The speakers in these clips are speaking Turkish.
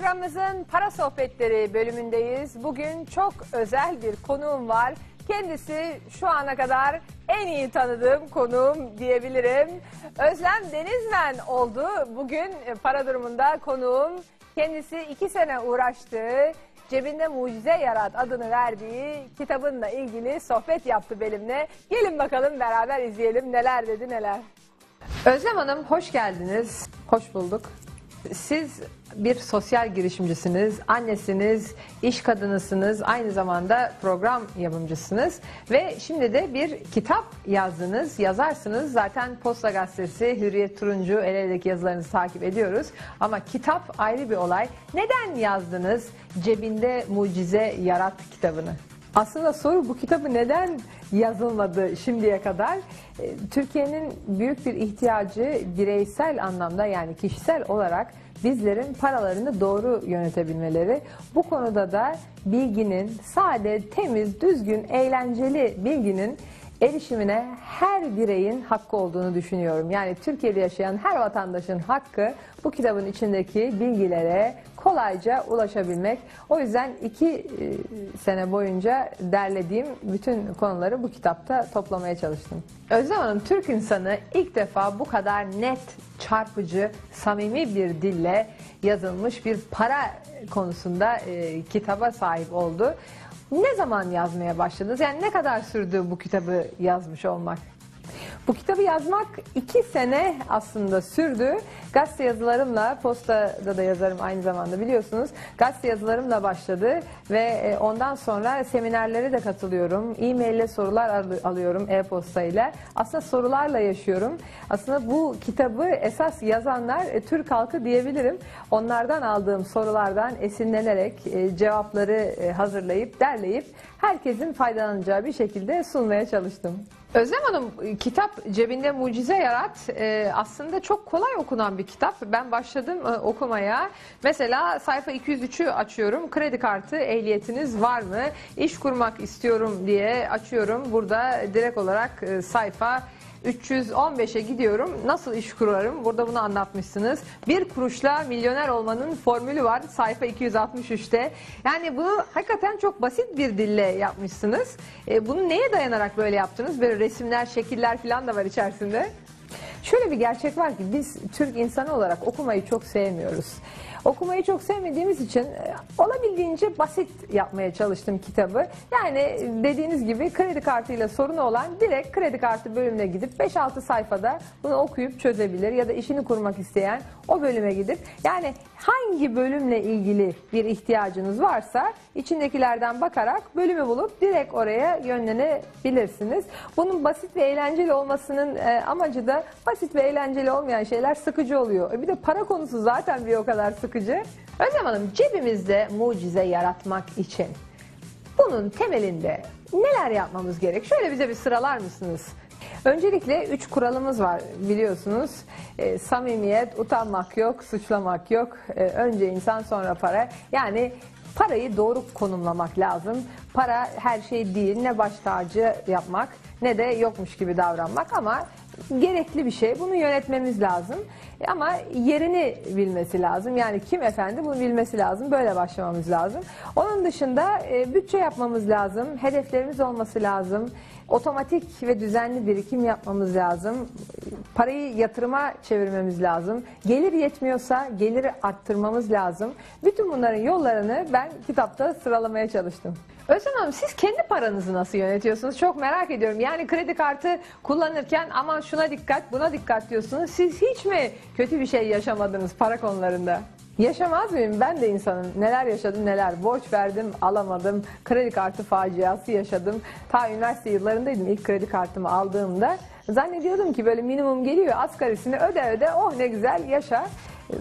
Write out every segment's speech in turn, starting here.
Programımızın para sohbetleri bölümündeyiz. Bugün çok özel bir konuğum var. Kendisi şu ana kadar en iyi tanıdığım konuğum diyebilirim. Özlem Denizmen oldu. Bugün e, para durumunda konuğum. Kendisi iki sene uğraştığı, cebinde mucize yarat adını verdiği kitabınla ilgili sohbet yaptı benimle. Gelin bakalım beraber izleyelim neler dedi neler. Özlem Hanım hoş geldiniz. Hoş bulduk. Siz bir sosyal girişimcisiniz, annesiniz, iş kadınısınız, aynı zamanda program yapımcısınız ve şimdi de bir kitap yazdınız, yazarsınız. Zaten Posta Gazetesi, Hürriyet Turuncu, el eldeki yazılarınızı takip ediyoruz. Ama kitap ayrı bir olay. Neden yazdınız Cebinde Mucize Yarat kitabını? Aslında soru bu kitabı neden yazılmadı şimdiye kadar? E, Türkiye'nin büyük bir ihtiyacı bireysel anlamda yani kişisel olarak bizlerin paralarını doğru yönetebilmeleri. Bu konuda da bilginin sade, temiz, düzgün, eğlenceli bilginin erişimine her bireyin hakkı olduğunu düşünüyorum. Yani Türkiye'de yaşayan her vatandaşın hakkı bu kitabın içindeki bilgilere kolayca ulaşabilmek. O yüzden iki e, sene boyunca derlediğim bütün konuları bu kitapta toplamaya çalıştım. Özlem Hanım Türk insanı ilk defa bu kadar net, çarpıcı, samimi bir dille yazılmış bir para konusunda e, kitaba sahip oldu. Ne zaman yazmaya başladınız? Yani ne kadar sürdü bu kitabı yazmış olmak? Bu kitabı yazmak iki sene aslında sürdü. Gazete yazılarımla, postada da yazarım aynı zamanda biliyorsunuz. Gazete yazılarımla başladı ve e, ondan sonra seminerlere de katılıyorum. E-mail ile sorular al- alıyorum e-posta ile. Aslında sorularla yaşıyorum. Aslında bu kitabı esas yazanlar e, Türk halkı diyebilirim. Onlardan aldığım sorulardan esinlenerek e, cevapları hazırlayıp, derleyip herkesin faydalanacağı bir şekilde sunmaya çalıştım. Özlem Hanım kitap Cebinde Mucize Yarat e, aslında çok kolay okunan bir kitap. Ben başladım e, okumaya. Mesela sayfa 203'ü açıyorum. Kredi kartı ehliyetiniz var mı? İş kurmak istiyorum diye açıyorum. Burada direkt olarak e, sayfa 315'e gidiyorum. Nasıl iş kurarım? Burada bunu anlatmışsınız. Bir kuruşla milyoner olmanın formülü var sayfa 263'te. Yani bunu hakikaten çok basit bir dille yapmışsınız. E, bunu neye dayanarak böyle yaptınız? Böyle resimler, şekiller falan da var içerisinde. Şöyle bir gerçek var ki biz Türk insanı olarak okumayı çok sevmiyoruz. Okumayı çok sevmediğimiz için e, olabildiğince basit yapmaya çalıştım kitabı. Yani dediğiniz gibi kredi kartıyla sorunu olan direkt kredi kartı bölümüne gidip 5-6 sayfada bunu okuyup çözebilir ya da işini kurmak isteyen o bölüme gidip yani hangi bölümle ilgili bir ihtiyacınız varsa içindekilerden bakarak bölümü bulup direkt oraya yönlenebilirsiniz. Bunun basit ve eğlenceli olmasının e, amacı da basit ve eğlenceli olmayan şeyler sıkıcı oluyor. E, Bir de para konusu zaten bir o kadar sıkıcı. Özlem Hanım cebimizde mucize yaratmak için bunun temelinde neler yapmamız gerek? Şöyle bize bir sıralar mısınız? Öncelikle üç kuralımız var biliyorsunuz. E, samimiyet, utanmak yok, suçlamak yok. E, önce insan sonra para. Yani parayı doğru konumlamak lazım. Para her şey değil. Ne baş tacı yapmak ne de yokmuş gibi davranmak ama gerekli bir şey. Bunu yönetmemiz lazım. E, Ama yerini bilmesi lazım. Yani kim efendi bunu bilmesi lazım. Böyle başlamamız lazım. Onun dışında e, bütçe yapmamız lazım. Hedeflerimiz olması lazım. Otomatik ve düzenli birikim yapmamız lazım. Parayı yatırıma çevirmemiz lazım. Gelir yetmiyorsa geliri arttırmamız lazım. Bütün bunların yollarını ben kitapta sıralamaya çalıştım. Özlem Hanım siz kendi paranızı nasıl yönetiyorsunuz? Çok merak ediyorum. Yani kredi kartı kullanırken aman şuna dikkat buna dikkat diyorsunuz. Siz hiç mi kötü bir şey yaşamadınız para konularında? Yaşamaz mıyım? Ben de insanım. Neler yaşadım neler. Borç verdim alamadım. Kredi kartı faciası yaşadım. Ta üniversite yıllarındaydım ilk kredi kartımı aldığımda. Zannediyordum ki böyle minimum geliyor asgarisini öde öde oh ne güzel yaşa.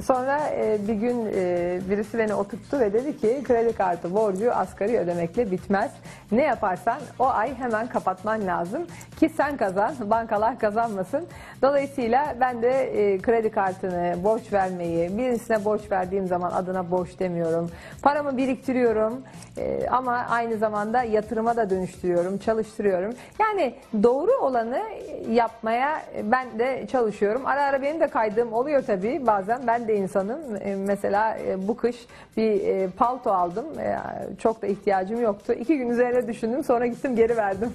Sonra e, bir gün e, birisi beni oturttu ve dedi ki kredi kartı borcu asgari ödemekle bitmez. Ne yaparsan o ay hemen kapatman lazım ki sen kazan, bankalar kazanmasın. Dolayısıyla ben de e, kredi kartını, borç vermeyi, birisine borç verdiğim zaman adına borç demiyorum. Paramı biriktiriyorum e, ama aynı zamanda yatırıma da dönüştürüyorum, çalıştırıyorum. Yani doğru olanı yapmaya ben de çalışıyorum. Ara ara benim de kaydığım oluyor tabii bazen. Ben ben de insanım. E, mesela e, bu kış bir e, palto aldım. Çok da ihtiyacım yoktu. İki gün üzerine düşündüm sonra gittim geri verdim.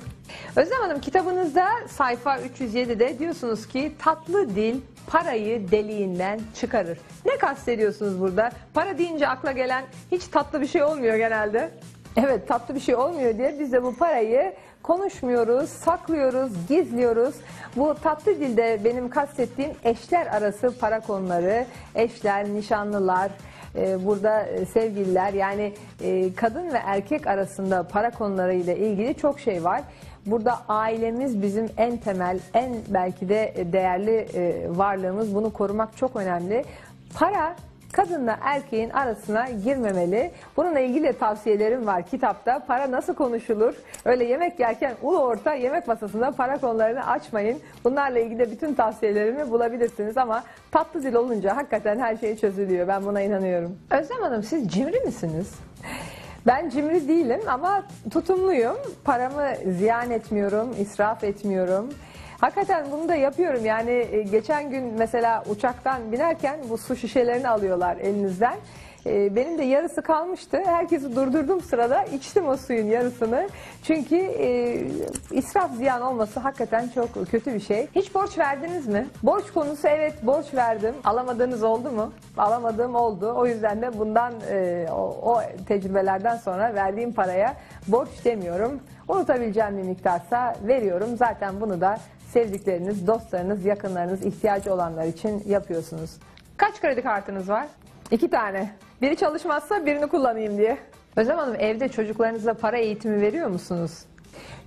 Özlem Hanım kitabınızda sayfa 307'de diyorsunuz ki tatlı dil parayı deliğinden çıkarır. Ne kastediyorsunuz burada? Para deyince akla gelen hiç tatlı bir şey olmuyor genelde. Evet tatlı bir şey olmuyor diye biz de bu parayı konuşmuyoruz, saklıyoruz, gizliyoruz. Bu tatlı dilde benim kastettiğim eşler arası para konuları, eşler, nişanlılar, e, burada e, sevgililer yani e, kadın ve erkek arasında para konularıyla ilgili çok şey var. Burada ailemiz bizim en temel, en belki de değerli varlığımız. Bunu korumak çok önemli. Para kadınla erkeğin arasına girmemeli. Bununla ilgili tavsiyelerim var kitapta. Para nasıl konuşulur? Öyle yemek yerken ulu orta yemek masasında para konularını açmayın. Bunlarla ilgili bütün tavsiyelerimi bulabilirsiniz ama tatlı dil olunca hakikaten her şey çözülüyor. Ben buna inanıyorum. Özlem Hanım siz cimri misiniz? Ben cimri değilim ama tutumluyum. Paramı ziyan etmiyorum, israf etmiyorum. Hakikaten bunu da yapıyorum. Yani e, geçen gün mesela uçaktan binerken bu su şişelerini alıyorlar elinizden. E, Benim de yarısı kalmıştı. Herkesi durdurdum sırada. içtim o suyun yarısını. Çünkü e, israf ziyan olması hakikaten çok kötü bir şey. Hiç borç verdiniz mi? Borç konusu evet borç verdim. Alamadığınız oldu mu? Alamadığım oldu. O yüzden de bundan e, o, o tecrübelerden sonra verdiğim paraya borç demiyorum. Unutabileceğim bir miktarsa veriyorum. Zaten bunu da sevdikleriniz, dostlarınız, yakınlarınız, ihtiyacı olanlar için yapıyorsunuz. Kaç kredi kartınız var? İki tane. Biri çalışmazsa birini kullanayım diye. Özlem Hanım evde çocuklarınıza para eğitimi veriyor musunuz?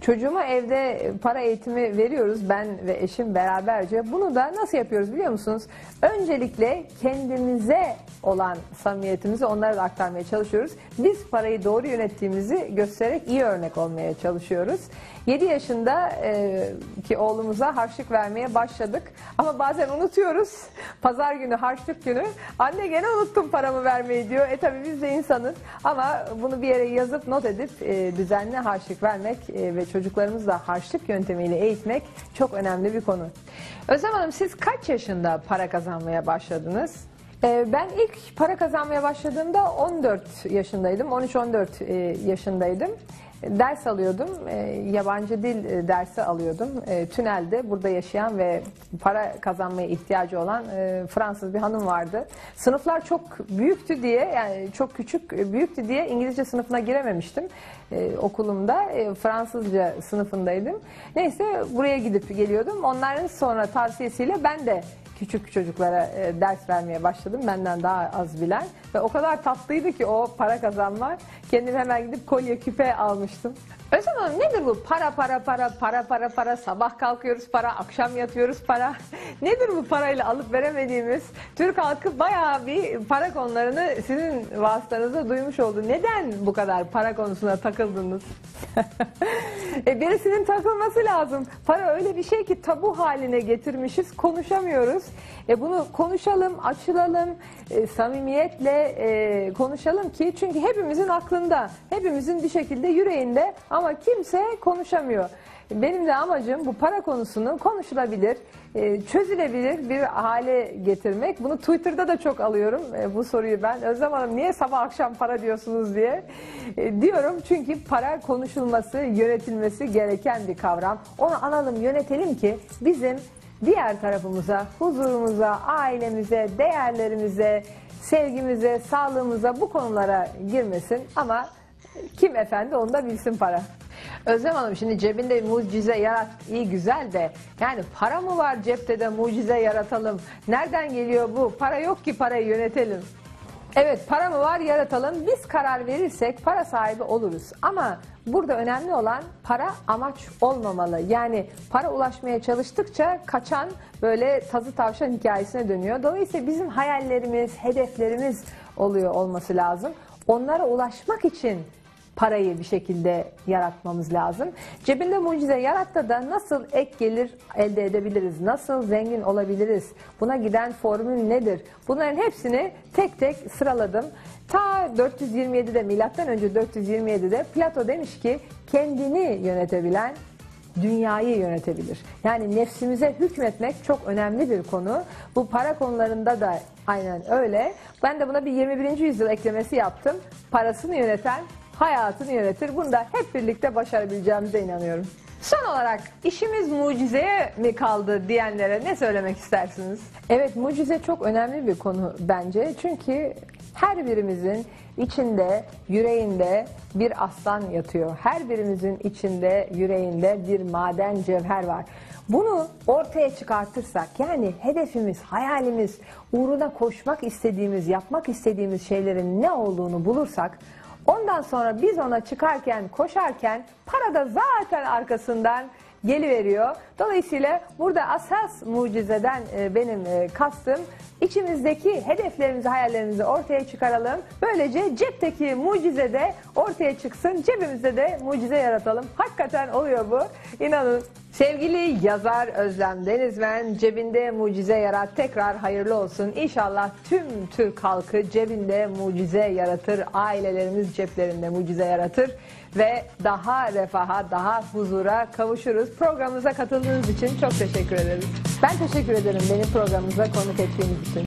Çocuğuma evde para eğitimi veriyoruz ben ve eşim beraberce. Bunu da nasıl yapıyoruz biliyor musunuz? Öncelikle kendimize olan samimiyetimizi onlara da aktarmaya çalışıyoruz. Biz parayı doğru yönettiğimizi göstererek iyi örnek olmaya çalışıyoruz. 7 yaşında e, ki oğlumuza harçlık vermeye başladık. Ama bazen unutuyoruz. Pazar günü harçlık günü. Anne gene unuttum paramı vermeyi diyor. E tabi biz de insanız. Ama bunu bir yere yazıp not edip e, düzenli harçlık vermek e, ve çocuklarımızı da harçlık yöntemiyle eğitmek çok önemli bir konu. Özlem Hanım siz kaç yaşında para kazanmaya başladınız? Ee, Ben ilk para kazanmaya başladığımda 14 yaşındaydım, 13-14 e, yaşındaydım. Ders alıyordum, e, yabancı dil e, dersi alıyordum. E, Tünelde burada yaşayan ve para kazanmaya ihtiyacı olan e, Fransız bir hanım vardı. Sınıflar çok büyüktü diye, yani çok küçük e, büyüktü diye İngilizce sınıfına girememiştim e, okulumda. E, Fransızca sınıfındaydım. Neyse buraya gidip geliyordum. Onların sonra tavsiyesiyle ben de küçük çocuklara e, ders vermeye başladım benden daha az bilen ve o kadar tatlıydı ki o para kazanmak kendim hemen gidip kolye küpe almıştım. Özlem Hanım nedir bu para para para para para para sabah kalkıyoruz para akşam yatıyoruz para nedir bu parayla alıp veremediğimiz Türk halkı bayağı bir para konularını sizin vasıtanızda duymuş oldu. Neden bu kadar para konusuna takıldınız? e, birisinin takılması lazım. Para öyle bir şey ki tabu haline getirmişiz, konuşamıyoruz. E, bunu konuşalım, açılalım, e, samimiyetle e, konuşalım ki çünkü hepimizin aklında, hepimizin bir şekilde yüreğinde ama kimse konuşamıyor. Benim de amacım bu para konusunu konuşulabilir, e, çözülebilir bir hale getirmek. Bunu Twitter'da da çok alıyorum e, bu soruyu ben. Özlem Hanım niye sabah akşam para diyorsunuz diye E, diyorum. Çünkü para konuşulması, yönetilmesi gereken bir kavram. Onu alalım, yönetelim ki bizim diğer tarafımıza, huzurumuza, ailemize, değerlerimize, sevgimize, sağlığımıza bu konulara girmesin. Ama kim efendi onu da bilsin para. Özlem Hanım şimdi cebinde mucize yarat iyi güzel de yani para mı var cepte de mucize yaratalım? Nereden geliyor bu? Para yok ki parayı yönetelim. Evet para mı var yaratalım. Biz karar verirsek para sahibi oluruz. Ama burada önemli olan para amaç olmamalı. Yani para ulaşmaya çalıştıkça kaçan böyle tazı tavşan hikayesine dönüyor. Dolayısıyla bizim hayallerimiz, hedeflerimiz oluyor olması lazım. Onlara ulaşmak için parayı bir şekilde yaratmamız lazım. Cebinde mucize yaratta da nasıl ek gelir elde edebiliriz? Nasıl zengin olabiliriz? Buna giden formül nedir? Bunların hepsini tek tek sıraladım. Ta 427'de milattan önce 427'de Plato demiş ki kendini yönetebilen dünyayı yönetebilir. Yani nefsimize hükmetmek çok önemli bir konu. Bu para konularında da aynen öyle. Ben de buna bir 21. yüzyıl eklemesi yaptım. Parasını yöneten hayatını yönetir. Bunu da hep birlikte başarabileceğimize inanıyorum. Son olarak işimiz mucizeye mi kaldı diyenlere ne söylemek istersiniz? Evet mucize çok önemli bir konu bence. Çünkü her birimizin içinde, yüreğinde bir aslan yatıyor. Her birimizin içinde, yüreğinde bir maden cevher var. Bunu ortaya çıkartırsak yani hedefimiz, hayalimiz, uğruna koşmak istediğimiz, yapmak istediğimiz şeylerin ne olduğunu bulursak Ondan sonra biz ona çıkarken, koşarken para da zaten arkasından geliveriyor. Dolayısıyla burada asas mucizeden e, benim e, kastım içimizdeki hedeflerimizi, hayallerimizi ortaya çıkaralım. Böylece cepteki mucize de ortaya çıksın. Cebimizde de mucize yaratalım. Hakikaten oluyor bu. İnanın. Sevgili yazar Özlem Denizmen cebinde mucize yarat tekrar hayırlı olsun. İnşallah tüm Türk halkı cebinde mucize yaratır. Ailelerimiz ceplerinde mucize yaratır ve daha refaha, daha huzura kavuşuruz. Programımıza katıldığınız için çok teşekkür ederiz. Ben teşekkür ederim beni programımıza konuk ettiğiniz için.